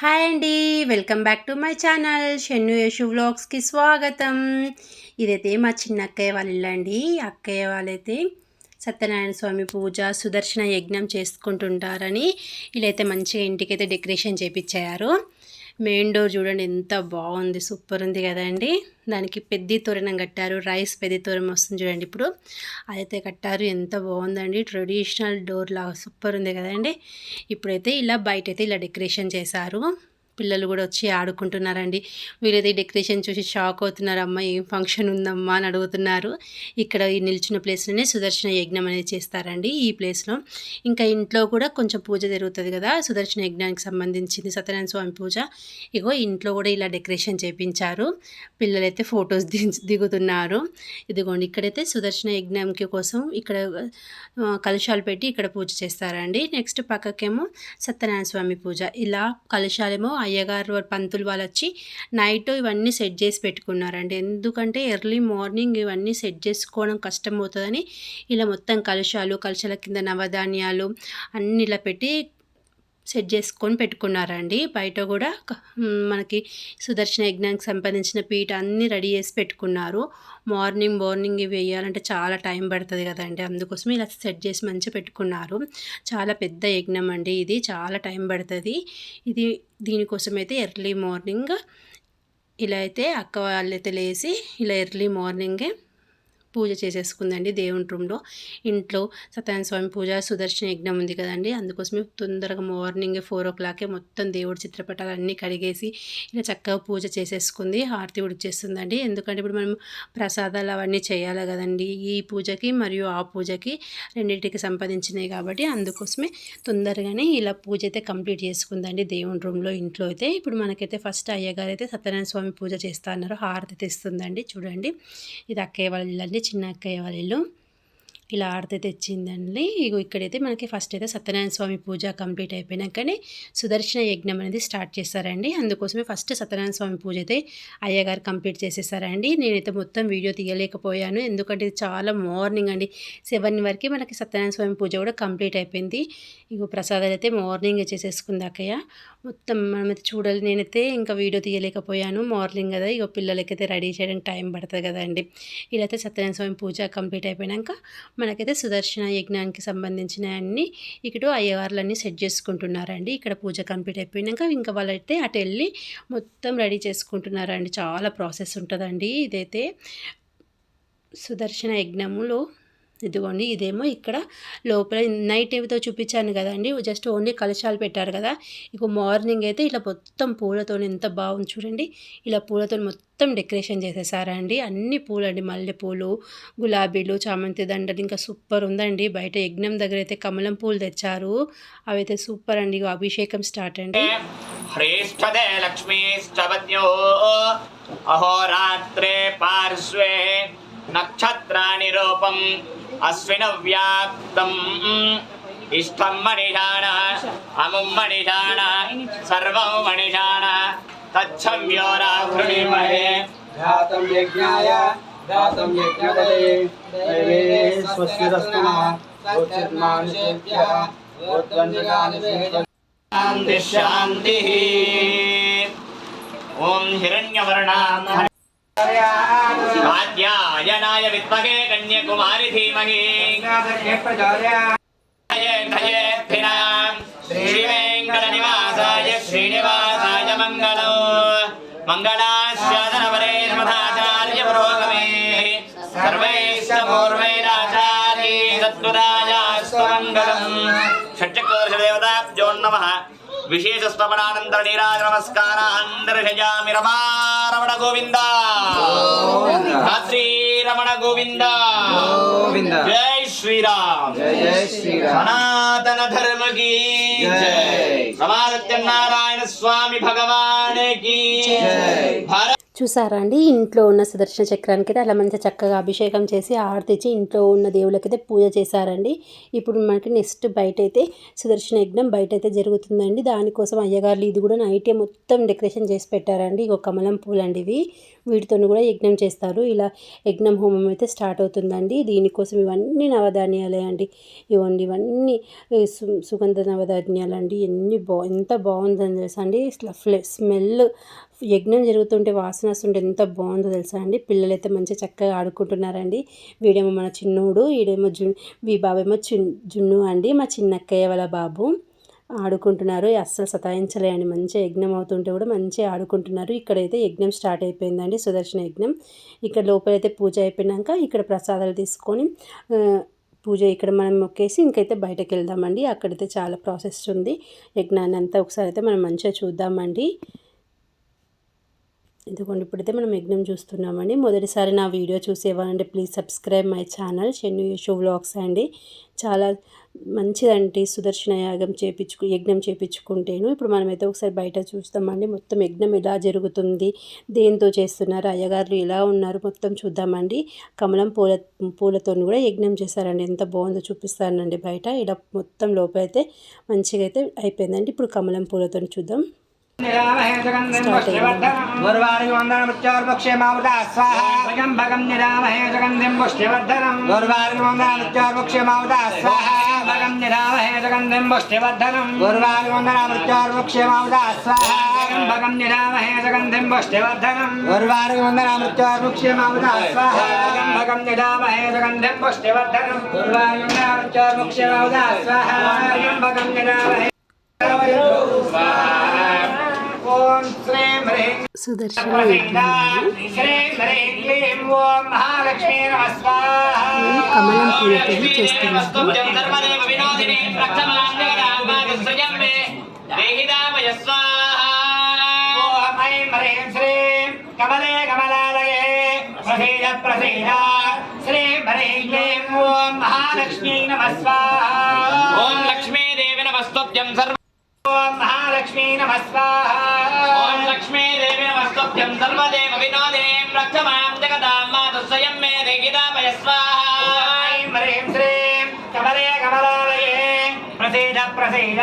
Hi అండి welcome back to my channel Shannu Yashu వ్లాగ్స్కి స్వాగతం. ఇదైతే మా చిన్న అక్కయ్య వాళ్ళ ఇల్లు అండి. అక్కయ్య వాళ్ళైతే సత్యనారాయణ స్వామి పూజ సుదర్శన యజ్ఞం చేసుకుంటుంటారని వీళ్ళైతే మంచిగా ఇంటికైతే డెకరేషన్ చేపించారు. మెయిన్ డోర్ చూడండి ఎంత బాగుంది సూపర్ ఉంది కదండి దానికి పెద్ద తోరణం కట్టారు రైస్ పెద్ద తోరణం వస్తుంది చూడండి ఇప్పుడు. అదైతే కట్టారు ఎంత బాగుందండి. ట్రెడిషనల్ డోర్ లాగా సూపర్ ఉంది కదండి ఇప్పుడైతే ఇలా బయట అయితే ఇలా డెకరేషన్ చేశారు. పిల్లలు కూడా వచ్చి ఆడుకుంటున్నారండి. వీళ్ళైతే డెకరేషన్ చూసి షాక్ అవుతున్నారు. అమ్మ ఏం ఫంక్షన్ ఉందమ్మా అని అడుగుతున్నారు. ఇక్కడ ఈ నిల్చున్న ప్లేస్లోనే సుదర్శన యజ్ఞం అనేది చేస్తారండి ఈ ప్లేస్లో. ఇంకా ఇంట్లో కూడా కొంచెం పూజ జరుగుతుంది కదా సుదర్శన యజ్ఞానికి సంబంధించింది సత్యనారాయణ స్వామి పూజ. ఇగో ఇంట్లో కూడా ఇలా డెకరేషన్ చేపించారు. పిల్లలైతే ఫొటోస్ దిగుతున్నారు. ఇదిగోండి ఇక్కడైతే సుదర్శన యజ్ఞంకి కోసం ఇక్కడ కలుషాలు పెట్టి ఇక్కడ పూజ చేస్తారండి. నెక్స్ట్ పక్కకేమో సత్యనారాయణ స్వామి పూజ. ఇలా కలుషాలేమో అయ్యగారు పంతులు వాళ్ళు వచ్చి నైట్ ఇవన్నీ సెట్ చేసి పెట్టుకున్నారండి. ఎందుకంటే ఎర్లీ మార్నింగ్ ఇవన్నీ సెట్ చేసుకోవడం కష్టం అవుతుందని ఇలా మొత్తం కలుషాలు కలుషాల కింద నవధాన్యాలు అన్నీ ఇలా పెట్టి సెట్ చేసుకొని పెట్టుకున్నారండి. బయట కూడా మనకి సుదర్శన యజ్ఞానికి సంబంధించిన పీట అన్నీ రెడీ చేసి పెట్టుకున్నారు. మార్నింగ్ మార్నింగ్ ఇవి వేయాలంటే చాలా టైం పడుతుంది కదండి. అందుకోసం ఇలా సెట్ చేసి మంచిగా పెట్టుకున్నారు. చాలా పెద్ద యజ్ఞం అండి ఇది. చాలా టైం పడుతుంది. ఇది దీనికోసం అయితే ఎర్లీ మార్నింగ్ ఇలా అయితే అక్క వాళ్ళైతే లేచి ఇలా ఎర్లీ మార్నింగే పూజ చేసేసుకుందండి దేవుని రూమ్లో. ఇంట్లో సత్యనారాయణ స్వామి పూజ సుదర్శన యజ్ఞం ఉంది కదండి. అందుకోసమే తొందరగా మార్నింగ్ ఫోర్ ఓ క్లాకే మొత్తం దేవుడి చిత్రపటాలన్నీ కడిగేసి ఇలా చక్కగా పూజ చేసేసుకుంది. హారతి ఉడిచేస్తుందండి ఎందుకంటే ఇప్పుడు మనం ప్రసాదాలు అవన్నీ చేయాలి కదండి. ఈ పూజకి మరియు ఆ పూజకి రెండింటికి సంపాదించినాయి కాబట్టి అందుకోసమే తొందరగానే ఇలా పూజ అయితే కంప్లీట్ చేసుకుందండి దేవుని రూమ్లో ఇంట్లో అయితే. ఇప్పుడు మనకైతే ఫస్ట్ అయ్యగారు అయితే సత్యనారాయణ స్వామి పూజ చేస్తా అన్నారు. హారతి తెస్తుందండి. చూడండి. ఇది అక్కయ్య వాళ్ళ చిన్న అక్కయ్య వాళ్ళ ఇల్లు. ఇలా ఆడితే తెచ్చిందండి. ఇగో ఇక్కడైతే మనకి ఫస్ట్ అయితే సత్యనారాయణ స్వామి పూజ కంప్లీట్ అయిపోయినాకనే సుదర్శన యజ్ఞం అనేది స్టార్ట్ చేశారండి అందుకోసమే ఫస్ట్ సత్యనారాయణ స్వామి పూజ అయితే అయ్యగారు కంప్లీట్ చేసేసారండి. నేనైతే మొత్తం వీడియో తీయలేకపోయాను. ఎందుకంటే చాలా మార్నింగ్ అండి. సెవెన్ వరకు మనకి సత్యనారాయణ స్వామి పూజ కూడా కంప్లీట్ అయిపోయింది. ఇక ప్రసాదాలు అయితే మార్నింగ్ చేసేసుకుంది అక్కయ్య. మొత్తం మనమైతే చూడాలి. నేనైతే ఇంకా వీడియో తీయలేకపోయాను. మార్నింగ్ కదా ఇక పిల్లలకైతే రెడీ చేయడానికి టైం పడుతుంది కదండి. ఇలా అయితే సత్యనారాయణ స్వామి పూజ కంప్లీట్ అయిపోయాక మనకైతే సుదర్శన యజ్ఞానికి సంబంధించిన అన్ని ఇక్కడ అయ్యవార్లన్నీ సెట్ చేసుకుంటున్నారండి. ఇక్కడ పూజ కంప్లీట్ అయిపోయినాక ఇంకా వాళ్ళైతే అటు వెళ్ళి మొత్తం రెడీ చేసుకుంటున్నారండి. చాలా ప్రాసెస్ ఉంటుందండి ఇదైతే. సుదర్శన యజ్ఞములో ఇదిగోండి ఇదేమో ఇక్కడ లోపల నైట్ ఏమితో చూపించాను కదండి. జస్ట్ ఓన్లీ కలశాలు పెట్టారు కదా. ఇక మార్నింగ్ అయితే ఇట్లా మొత్తం పూలతో ఎంత బాగుంది చూడండి. ఇలా పూలతో మొత్తం డెకరేషన్ చేసేసారా అండి అన్ని పూలండి మల్లెపూలు గులాబీలు చామంతి దండలు ఇంకా సూపర్ ఉందండి. బయట యజ్ఞం దగ్గర అయితే కమలం పూలు తెచ్చారు. అవైతే సూపర్ అండి. అభిషేకం స్టార్ట్ అండి. అహోరాత్రే పార్శ్వే నక్షత్రాని రూపం. అశ్వినవ్యాప్తం ఇష్టం మణిషాణ అముం మణిషాణ సర్వం మణిషాణ తచ్చమ్యోరాఘృణిమహే ఘాతం యజ్ఞాయ ఘాతం యజ్ఞదలే దైవే స్వస్తిరస్తు శాంతి శాంతి ఓం హిరణ్యవర్ణాం వాద్యాయనాయ విద్మహే కన్యకుమారి ధీమహి. శ్రీవేంకటనివాసాయ శ్రీనివాసాయ మంగళం. మంగళాశాసనవరే మధాచార్య పురోగమే సర్వైశ్చ పూర్వైరాచార్యే సత్వరాజాస్వమంగళం షట్చక్రోషదేవతాబ్జోన్నమః విశేష స్తమనానంతర నీరాజ నమస్కార అందర్శయామి రమారమణ గోవింద శ్రీరమణ గోవింద జై శ్రీరామ్ సనాతన ధర్మకి సమాసత్యనారాయణ స్వామి భగవానికి చూసారా అండి? ఇంట్లో ఉన్న సుదర్శన చక్రానికి అయితే అలా మంచిగా చక్కగా అభిషేకం చేసి ఆర్తిచ్చి ఇంట్లో ఉన్న దేవులకైతే పూజ చేశారండి. ఇప్పుడు మనకి నెక్స్ట్ బయట అయితే సుదర్శన యజ్ఞం బయట అయితే జరుగుతుందండి. దానికోసం అయ్యగారులు ఇది కూడా నైటే మొత్తం డెకరేషన్ చేసి పెట్టారండి. ఇక కమలం పూలు అండి ఇవి. వీటితో కూడా యజ్ఞం చేస్తారు. ఇలా యజ్ఞం హోమం అయితే స్టార్ట్ అవుతుందండి. దీనికోసం ఇవన్నీ నవధాన్యాలే అండి. ఇవ్వండి ఇవన్నీ సు సుగంధ నవధాన్యాలు అండి ఎన్ని బా ఎంత బాగుందని తెలుసా అండి. స్మెల్ యజ్ఞం జరుగుతుంటే వాసన వస్తుంటే ఎంత బాగుందో తెలుసా అండి? పిల్లలైతే మంచిగా చక్కగా ఆడుకుంటున్నారండి. వీడేమో మన చిన్నోడు వీడేమో జున్ వీ బాబేమో చిన్ జున్ను అండి మా చిన్నక్కయ్య వాళ్ళ బాబు. ఆడుకుంటున్నారు. అస్సలు సతాయించలే అండి మంచిగా యజ్ఞం అవుతుంటే కూడా మంచిగా ఆడుకుంటున్నారు. ఇక్కడైతే యజ్ఞం స్టార్ట్ అయిపోయిందండి సుదర్శన యజ్ఞం. ఇక్కడ లోపలైతే పూజ అయిపోయినాక ఇక్కడ ప్రసాదాలు తీసుకొని పూజ ఇక్కడ మనం మొక్కేసి ఇంకైతే బయటకు వెళ్దామండి. అక్కడైతే చాలా ప్రాసెస్ ఉంది. యజ్ఞాన్ని అంతా ఒకసారి అయితే మనం మంచిగా చూద్దామండి. ఎందుకంటే ఇప్పుడైతే మనం యజ్ఞం చూస్తున్నామండి. మొదటిసారి నా video చూసేవారంటే please subscribe my channel Shannu Yashu vlogs అండి. చాలా మంచిదండి సుదర్శన యాగం చేపించుకు యజ్ఞం చేపించుకుంటేను ఇప్పుడు మనమైతే ఒకసారి బయట చూస్తామండి. మొత్తం యజ్ఞం ఎలా జరుగుతుంది దేంతో చేస్తున్నారు అయ్యగారులు ఎలా ఉన్నారు మొత్తం చూద్దామండి. కమలం పూల పూలతో కూడా యజ్ఞం చేశారండి. ఎంత బాగుందో చూపిస్తానండి బయట. ఇలా మొత్తం లోపలైతే మంచిగా అయితే అయిపోయిందండి. ఇప్పుడు కమలం పూలతో చూద్దాం. निरामहे जगन्धिं गुरुवारिगोन्दनं मृत्योर्पक्षे मावृता स्वाहा भगं भगम निरामहे जगन्धिं पुष्टिवर्धनं गुरुवारिगोन्दनं मृत्योर्पक्षे मावृता स्वाहा भगम निरामहे जगन्धिं पुष्टिवर्धनं गुरुवारिगोन्दनं मृत्योर्पक्षे मावृता स्वाहा भगं निरामहे जगन्धिं पुष्टिवर्धनं गुरुवारिगोन्दनं मृत्योर्पक्षे मावृता स्वाहा भगं निरामहे जगन्धिं पुष्टिवर्धनं गुरुवारिगोन्दनं मृत्योर्पक्षे मावृता स्वाहा भगं निरामहे स्वाहा సుదర్శన శ్రీం హ్రీం క్లీం ఓం మహాలక్ష్మీ నమ స్వాహా కమలం పూలతో చేస్తున్నారు ధర్మదేవ వినోదిని ప్రథమాన్యగరామాగస్రజం మే దేహిదామయ స్వాహా ఓం ఐం హ్రీం శ్రీం కమలే కమలాలయే ప్రసీద ప్రసీద శ్రీం హ్రీం క్లీం ఓం మహాలక్ష్మీ నమ స్వాహా ఓం లక్ష్మీదేవి నమస్తుభ్యం సర్వదేవ జగదాం స్వయం మే దేగిదామయ స్వాహా హ్రీం శ్రీం కమలే కమలాలయే ప్రసీద ప్రసీద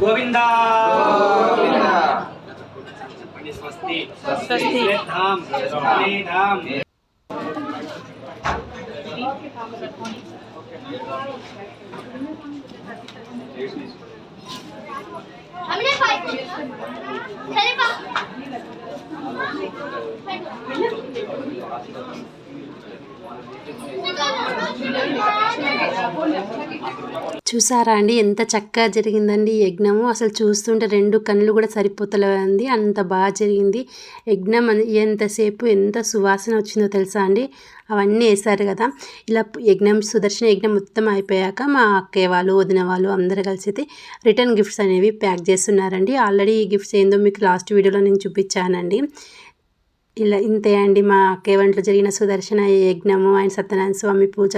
గోవింద. స్వస్తి. స్వస్తి. ధామ్ చూసారా అండి? ఎంత చక్కగా జరిగిందండి ఈ యజ్ఞము. అసలు చూస్తుంటే రెండు కళ్ళు కూడా సరిపోతలేదండి. అంత బాగా జరిగింది. యజ్ఞం అని- ఎంతసేపు ఎంత సువాసన వచ్చిందో తెలుసా అండి? అవన్నీ వేశారు కదా. ఇలా యజ్ఞం సుదర్శన యజ్ఞం మొత్తం అయిపోయాక మా అక్కయ్య వాళ్ళు వదిన వాళ్ళు అందరూ కలిసి అయితే రిటర్న్ గిఫ్ట్స్ అనేవి ప్యాక్ చేస్తున్నారండి. ఆల్రెడీ ఈ గిఫ్ట్స్ ఏందో మీకు లాస్ట్ వీడియోలో నేను చూపించానండి. ఇలా ఇంతే అండి. మా కేవంట్లో జరిగిన సుదర్శన యజ్ఞము అండ్ సత్యనారాయణ స్వామి పూజ.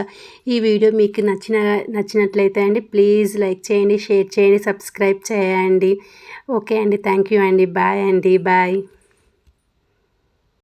ఈ వీడియో మీకు నచ్చిన నచ్చినట్లయితే అండి ప్లీజ్ లైక్ చేయండి షేర్ చేయండి సబ్స్క్రైబ్ చేయండి. ఓకే అండి. థ్యాంక్ యూ అండి. బాయ్ అండి. బాయ్.